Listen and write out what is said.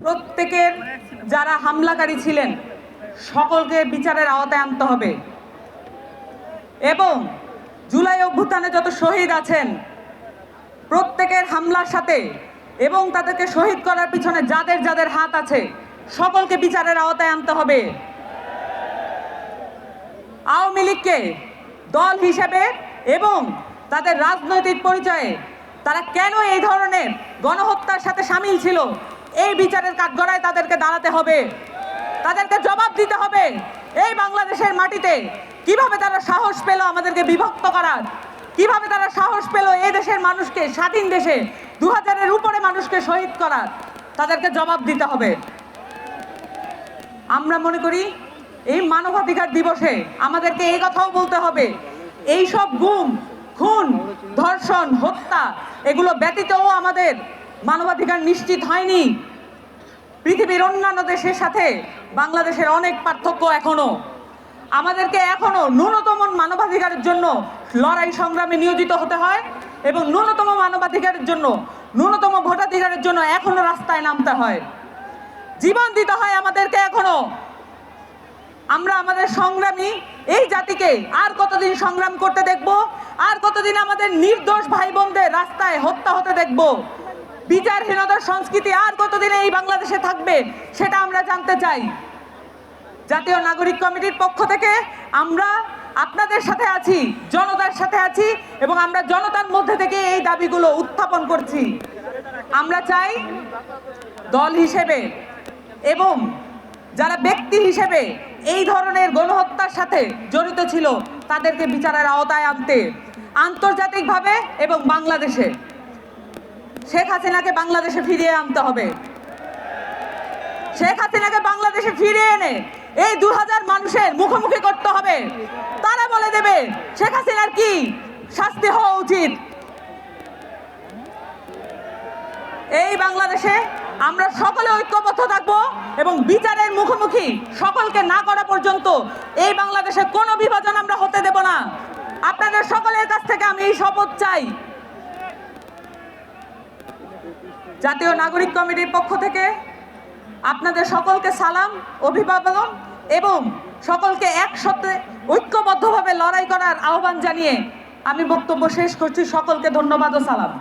প্রত্যেকের যারা হামলাকারী ছিলেন, সকলকে বিচারের আওতায় আনতে হবে। এবং জুলাই অভ্যুত্থানে যত শহীদ আছেন, প্রত্যেকের হামলার সাথে এবং তাদেরকে শহীদ করার পিছনে যাদের যাদের হাত আছে, সকলকে বিচারের আওতায় আনতে হবে। আওয়ামী লীগকে দল হিসেবে এবং তাদের রাজনৈতিক পরিচয়ে তারা কেন এই ধরনের গণহত্যার সাথে সামিল ছিল এই বিচারের কাঠগড়ায় তাদেরকে দাঁড়াতে হবে। তাদেরকে জবাব দিতে হবে এই বাংলাদেশের মাটিতে। কীভাবে তারা সাহস পেল আমাদেরকে বিভক্ত করার? কীভাবে তারা সাহস পেল এই দেশের মানুষকে, স্বাধীন দেশে দু হাজারের উপরে মানুষকে শহীদ করার? তাদেরকে জবাব দিতে হবে। আমরা মনে করি এই মানবাধিকার দিবসে আমাদেরকে এই কথাও বলতে হবে এই সব গুম, খুন, ধর্ষণ, হত্যা, এগুলো ব্যতীতও আমাদের মানবাধিকার নিশ্চিত হয়নি। পৃথিবীর অন্যান্য দেশের সাথে বাংলাদেশের অনেক পার্থক্য এখনও। আমাদেরকে এখনও ন্যূনতম মানবাধিকারের জন্য লড়াই সংগ্রামে নিয়োজিত হতে হয় এবং ন্যূনতম মানবাধিকারের জন্য, ন্যূনতম ভোটাধিকারের জন্য এখনও রাস্তায় নামতে হয়। জীবন দিতে হয় আমাদেরকে এখনও। আমরা আমাদের সংগ্রামী এই জাতিকে আর কতদিন সংগ্রাম করতে দেখব, আর কতদিন আমাদের নির্দোষ ভাই বোনদের রাস্তায় হত্যা হতে দেখব? বিচারহীনতার সংস্কৃতি আর কতদিন এই বাংলাদেশে থাকবে, সেটা আমরা জানতে চাই। জাতীয় নাগরিক কমিটির পক্ষ থেকে আমরা আপনাদের সাথে আছি, জনতার সাথে আছি, এবং আমরা জনতার মধ্যে থেকে এই দাবিগুলো উত্থাপন করছি। আমরা চাই দল হিসেবে এবং যারা ব্যক্তি হিসেবে এই ধরনের গণহত্যার সাথে জড়িত ছিল, তাদেরকে বিচারের আওতায় আনতে, আন্তর্জাতিকভাবে এবং বাংলাদেশে। শেখ হাসিনাকে বাংলাদেশে ফিরিয়ে আনতে হবে। শেখ হাসিনাকে বাংলাদেশে ফিরিয়ে এনে এই দু হাজার মানুষের মুখোমুখি করতে হবে। তারা বলে দেবে, শেখ হাসিনার কি শাস্তি হওয়া উচিত? এই বাংলাদেশে আমরা সকলে ঐক্যবদ্ধ থাকব এবং বিচারের মুখোমুখি সকলকে না করা পর্যন্ত এই বাংলাদেশে কোনো বিভাজন আমরা হতে দেব না। আপনাদের সকলের কাছ থেকে আমি এই শপথ চাই। জাতীয় নাগরিক কমিটির পক্ষ থেকে আপনাদের সকলকে সালাম অভিভাবন এবং সকলকে একসাথে ঐক্যবদ্ধভাবে লড়াই করার আহ্বান জানিয়ে আমি বক্তব্য শেষ করছি। সকলকে ধন্যবাদ ও সালাম।